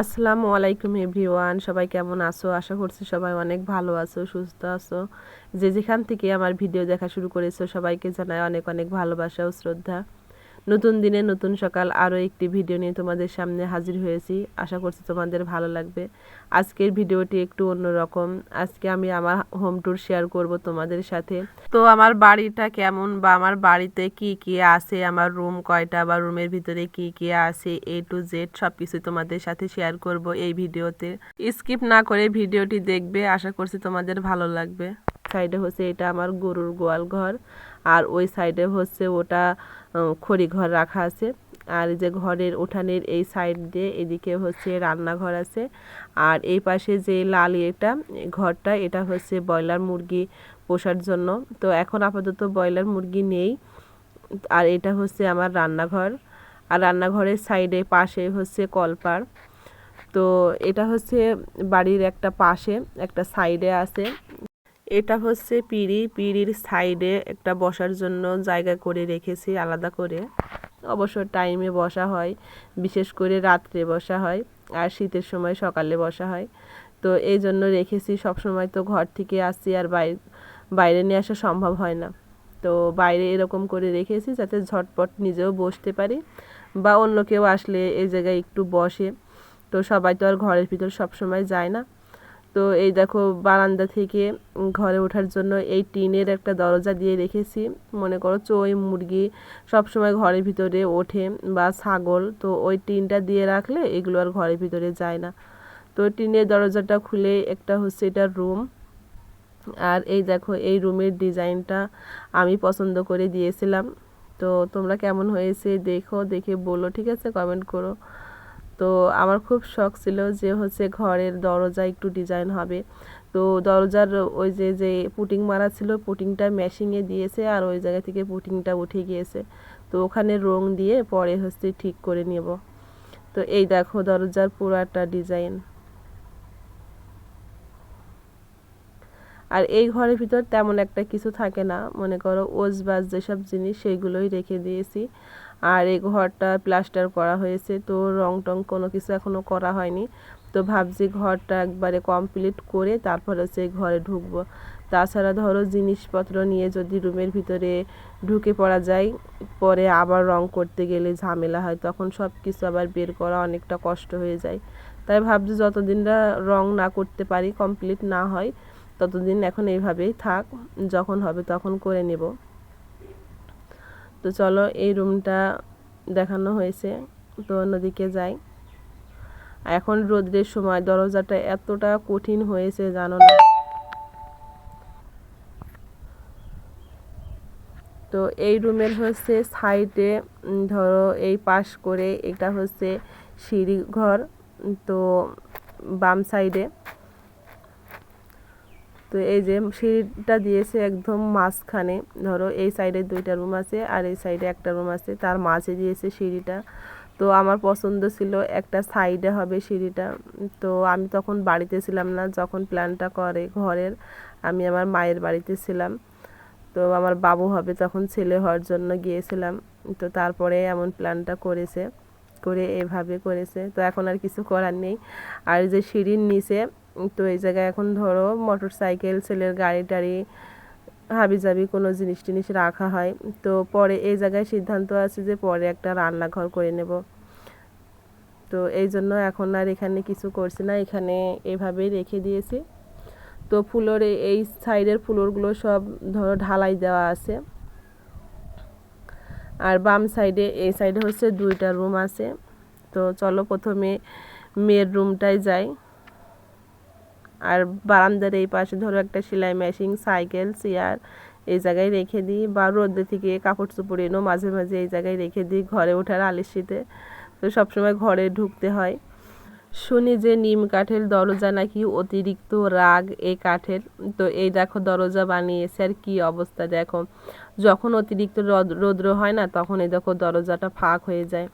আসসালামু আলাইকুম এভরিওয়ান, সবাই কেমন আছো? আশা করছি সবাই অনেক ভালো আছো, সুস্থ আছো। যে যেখান থেকে আমার ভিডিও দেখা শুরু করেছ, সবাইকে জানাই অনেক অনেক ভালোবাসা ও শ্রদ্ধা। নতুন দিনে নতুন সকাল আরও একটি ভিডিও নিয়ে তোমাদের সামনে হাজির হয়েছি। আশা করছি তোমাদের ভালো লাগবে। আজকের ভিডিওটি একটু অন্যরকম। আজকে আমি আমার হোম ট্যুর শেয়ার করব তোমাদের সাথে। তো আমার বাড়িটা কেমন বা আমার বাড়িতে কি কি আছে? আমার রুম কয়টা বা রুমের ভিতরে কি কি আছে? এ টু জেড সব কিছু তোমাদের সাথে শেয়ার করব এই ভিডিওতে। স্কিপ না করে ভিডিওটি দেখবে। আশা করছি তোমাদের ভালো লাগবে। সাইডে হচ্ছে এটা আমার গরুর গোয়াল ঘর। আর ওই সাইডে হচ্ছে ওটা খড়ি ঘর রাখা আছে। আর যে ঘরের উঠানের এই সাইড দিয়ে এদিকে হচ্ছে রান্নাঘর আছে। আর এই পাশে যে লাল এটা ঘরটা, এটা হচ্ছে ব্রয়লার মুরগি পোষার জন্য। তো এখন আপাতত ব্রয়লার মুরগি নেই। আর এটা হচ্ছে আমার রান্নাঘর। আর রান্নাঘরের সাইডে পাশে হচ্ছে কলপার তো এটা হচ্ছে বাড়ির একটা পাশে, একটা সাইডে আছে। এটা হচ্ছে পিড়ি। পিড়ির সাইডে একটা বসার জন্য জায়গা করে রেখেছি, আলাদা করে। অবশ্য টাইমে বসা হয়, বিশেষ করে রাত্রে বসা হয় আর শীতের সময় সকালে বসা হয়। তো এই জন্য রেখেছি সব সময় তো ঘর থেকে আসছি আর বাইরে বাইরে নিয়ে আসা সম্ভব হয় না। তো বাইরে এরকম করে রেখেছি যাতে ঝটপট নিজেও বসতে পারি বা অন্য কেউ আসলে এই জায়গায় একটু বসে। তো সবাই তো আর ঘরের ভিতর সব সময় যায় না। তো এই দেখো বারান্দা থেকে ঘরে ওঠার জন্য এই টিনের একটা দরজা দিয়ে রেখেছি। মনে করো চই, মুরগি সব সময় ঘরের ভিতরে ওঠে বা ছাগল, তো ওই টিনটা দিয়ে রাখলে এগুলো আর ঘরের ভিতরে যায় না। তো টিনের দরজাটা খুলে একটা হচ্ছে এটা রুম। আর এই দেখো এই রুমের ডিজাইনটা আমি পছন্দ করে দিয়েছিলাম। তো তোমরা কেমন হয়েছে দেখো, দেখে বলো, ঠিক আছে? কমেন্ট করো। তো আমার খুব শখ ছিল যে হচ্ছে ঘরের দরজা একটু ডিজাইন হবে। তো দরজার ওই যে যে পুটিং মারা ছিল, পুটিংটা মেশিংয়ে দিয়েছে আর ওই জায়গা থেকে পুটিংটা উঠে গিয়েছে। তো ওখানে রং দিয়ে পরে হচ্ছে ঠিক করে নেব। তো এই দেখো দরজার পুরাটা ডিজাইন আর এই ঘরের ভিতর তেমন একটা কিছু থাকে না। মনে করো ওজবাজ যেসব জিনিস সেইগুলোই রেখে দিয়েছি। আর এই ঘরটা প্লাস্টার করা হয়েছে, তো রং টং কোনো কিছু এখনও করা হয়নি। তো ভাবছি ঘরটা একবারে কমপ্লিট করে তারপরে হচ্ছে ঘরে ঢুকবো। তাছাড়া ধরো জিনিসপত্র নিয়ে যদি রুমের ভিতরে ঢুকে পড়া যায়, পরে আবার রং করতে গেলে ঝামেলা হয়, তখন সব কিছু আবার বের করা অনেকটা কষ্ট হয়ে যায়। তাই ভাবছি যতদিন না রং না করতে পারি কমপ্লিট না হয়, ততদিন এখন এইভাবেই থাক, যখন হবে তখন করে নেব। তো চলো এই রুমটা দেখানো হয়েছে, তো অন্যদিকে যাই। এখন রোদ্রের সময়, দরজাটা এতটা কঠিন হয়েছে, জানো না। তো এই রুমের হচ্ছে সাইডে ধরো এই পাশ করে এটা হচ্ছে সিঁড়ি ঘর তো বাম সাইডে তো এই যে সিঁড়িটা দিয়েছে একদম মাঝখানে। ধরো এই সাইডে দুইটা রুম আছে আর এই সাইডে একটা রুম আছে, তার মাঝে দিয়েছে সিঁড়িটা। তো আমার পছন্দ ছিল একটা সাইডে হবে সিঁড়িটা। তো আমি তখন বাড়িতে ছিলাম না, যখন প্ল্যানটা করে ঘরের, আমি আমার মায়ের বাড়িতে ছিলাম। তো আমার বাবু হবে তখন ছেলে হওয়ার জন্য গিয়েছিলাম। তো তারপরে এমন প্ল্যানটা করেছে, করে এভাবে করেছে। তো এখন আর কিছু করার নেই। আর যে সিঁড়ির নিচে তো এই জায়গায় এখন ধরো মোটর সাইকেল ছেলের গাড়ি টাড়ি হাবি জাবি কোনো জিনিস টিনিস রাখা হয়। তো পরে এই জায়গায় সিদ্ধান্ত আছে যে পরে একটা রান্নাঘর করে নেব। তো এই জন্য এখন আর এখানে কিছু করছি না, এখানে এভাবেই রেখে দিয়েছি। তো ফুলোর এই সাইডের ফুলোরগুলো সব ধরো ঢালাই দেওয়া আছে। আর বাম সাইডে, এই সাইডে হচ্ছে দুইটা রুম আছে। তো চলো প্রথমে মেয়ের রুমটায় যাই। আর বারান্দার এই পাশে ধরো একটা সেলাই মেশিন সাইকেল চেয়ার এই জায়গায় রেখে দিই বা রোদে থেকে কাপড় চোপড় এনো মাঝে মাঝে এই জায়গায় রেখে দিই ঘরে ওঠার আলিশিতে তো সবসময় ঘরে ঢুকতে হয়। শুনি যে নিম কাঠের দরজা নাকি অতিরিক্ত রাগ এই কাঠের। তো এই দেখো দরজা বানিয়েছে আর কি অবস্থা দেখো। যখন অতিরিক্ত রৌদ্র হয় না তখন এই দেখো দরজাটা ফাঁক হয়ে যায়।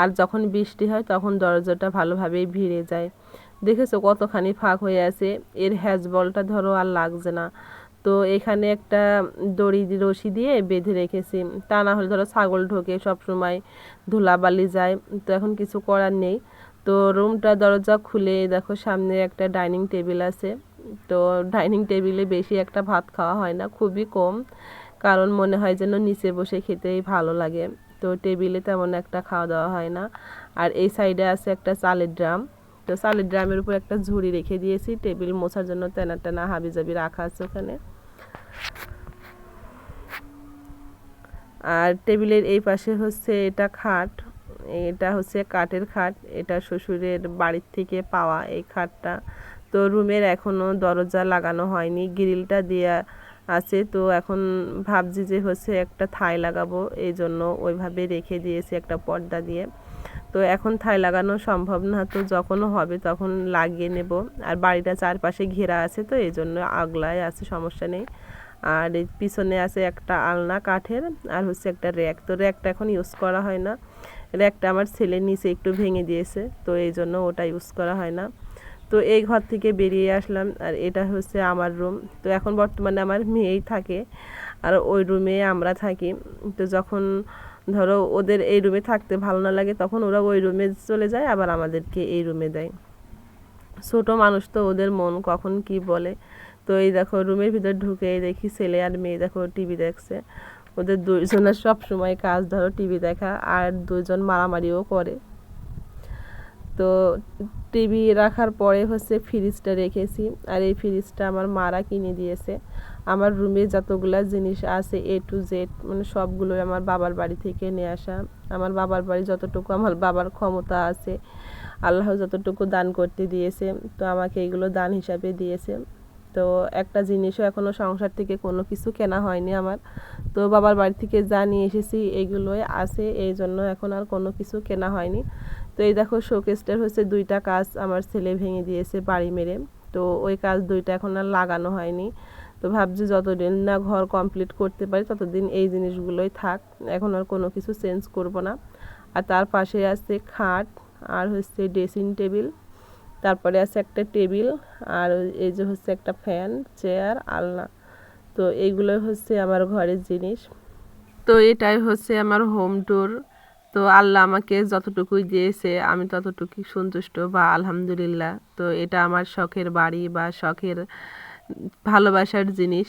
আর যখন বৃষ্টি হয় তখন দরজাটা ভালোভাবেই ভিড়ে যায়। দেখেছ কতখানি ফাঁক হয়ে আছে? এর হ্যাজবলটা ধরো আর লাগছে না। তো এখানে একটা দড়ি রশি দিয়ে বেঁধে রেখেছি। তা না হলে ধরো ছাগল ঢোকে সব সময় ধুলাবালি যায়। তো এখন কিছু করার নেই। তো রুমটা দরজা খুলে দেখো সামনে একটা ডাইনিং টেবিল আছে। তো ডাইনিং টেবিলে বেশি একটা ভাত খাওয়া হয় না, খুবই কম। কারণ মনে হয় যেন নিচে বসে খেতেই ভালো লাগে। তো টেবিলে তেমন একটা খাওয়া দাওয়া হয় না। আর এই সাইডে আছে একটা চালের ড্রাম। তো চালের ড্রামের উপর একটা ঝুড়ি রেখে দিয়েছি। টেবিল মোছার জন্য তেনা টেনা হাবি জাবি রাখা আছে ওখানে। আর টেবিলের এই পাশে হচ্ছে এটা খাট। এটা হচ্ছে কাঠের খাট। এটা শ্বশুরের বাড়ির থেকে পাওয়া এই খাটটা। তো রুমের এখনও দরজা লাগানো হয়নি। গ্রিলটা দেওয়া আছে। তো এখন ভাবছি যে হচ্ছে একটা থাই লাগাবো। এই জন্য ওইভাবে রেখে দিয়েছি একটা পর্দা দিয়ে। তো এখন থাই লাগানো সম্ভব না, তো যখনও হবে তখন লাগিয়ে নেব। আর বাড়িটা চারপাশে ঘেরা আছে তো এই জন্য আগলায় আছে, সমস্যা নেই। আর পিছনে আছে একটা আলনা কাঠের, আর হচ্ছে একটা র্যাক। তো র্যাকটা এখন ইউজ করা হয় না। র্যাকটা আমার ছেলের নিচে একটু ভেঙে দিয়েছে, তো এই জন্য ওটা ইউজ করা হয় না। তো এই ঘর থেকে বেরিয়ে আসলাম, আর এটা হচ্ছে আমার রুম। তো এখন বর্তমানে আমার মেয়েই থাকে, আর ওই রুমে আমরা থাকি। তো যখন ধরো ওদের এই রুমে থাকতে ভালো না লাগে, তখন ওরা ওই রুমে চলে যায়, আবার আমাদেরকে এই রুমে দেয়। ছোটো মানুষ তো ওদের মন কখন কি বলে? তো এই দেখো রুমের ভিতর ঢুকে দেখি ছেলে আর মেয়ে দেখো টিভি দেখছে। ওদের দুইজনের সব সময় কাজ ধরো টিভি দেখা, আর দুজন মারামারিও করে। তো টিভি রাখার পরে হচ্ছে ফ্রিজটা রেখেছি। আর এই ফ্রিজটা আমার মারা কিনে দিয়েছে। আমার রুমে যতগুলা জিনিস আছে এ টু জেড মানে সবগুলো আমার বাবার বাড়ি থেকে নিয়ে আসা। আমার বাবার বাড়ি যতটুকু আমার বাবার ক্ষমতা আছে, আল্লাহ যতটুকু দান করতে দিয়েছে, তো আমাকে এগুলো দান হিসাবে দিয়েছে। তো একটা জিনিসও এখনও সংসার থেকে কোনো কিছু কেনা হয়নি আমার। তো বাবার বাড়ি থেকে যা নিয়ে এসেছি এগুলোই আছে, এই জন্য এখন আর কোনো কিছু কেনা হয়নি। তো এই দেখো শোকেসটার হচ্ছে দুইটা কাজ আমার ছেলে ভেঙে দিয়েছে বাড়ি মেরে। তো ওই কাজ দুইটা এখন আর লাগানো হয়নি। তো ভাবছি যতদিন না ঘর কমপ্লিট করতে পারি, ততদিন এই জিনিসগুলোই থাক। এখন আর কোনো কিছু চেঞ্জ করব না। আর তার পাশে আছে খাট, আর হচ্ছে ড্রেসিং টেবিল তারপরে আছে একটা টেবিল আর এই যে হচ্ছে একটা ফ্যান চেয়ার আলনা। তো এইগুলো হচ্ছে আমার ঘরের জিনিস। তো এটাই হচ্ছে আমার হোম ট্যুর তো আল্লাহ আমাকে যতটুকুই দিয়েছে, আমি ততটুকুই সন্তুষ্ট বা আলহামদুলিল্লাহ। তো এটা আমার শখের বাড়ি বা শখের ভালোবাসার জিনিস।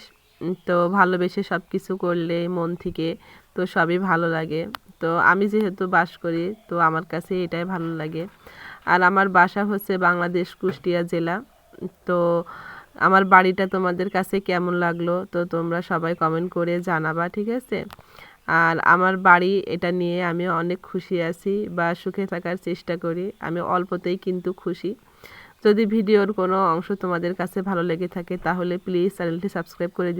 তো ভালোবেসে সব কিছু করলে মন থেকে তো সবই ভালো লাগে। তো আমি যেহেতু বাস করি, তো আমার কাছে এটাই ভালো লাগে। আর আমার বাসা হচ্ছে বাংলাদেশ কুষ্টিয়া জেলা। তো আমার বাড়িটা তোমাদের কাছে কেমন লাগল, তো তোমরা সবাই কমেন্ট করে জানাবা, ঠিক আছে? আর আমার বাড়ি এটা নিয়ে আমি অনেক খুশি আছি বা সুখে থাকার চেষ্টা করি। আমি অল্পতেই কিন্তু খুশি। যদি ভিডিওর কোনো অংশ তোমাদের কাছে ভালো লেগে থাকে তাহলে প্লিজ চ্যানেলটি সাবস্ক্রাইব করে দিও।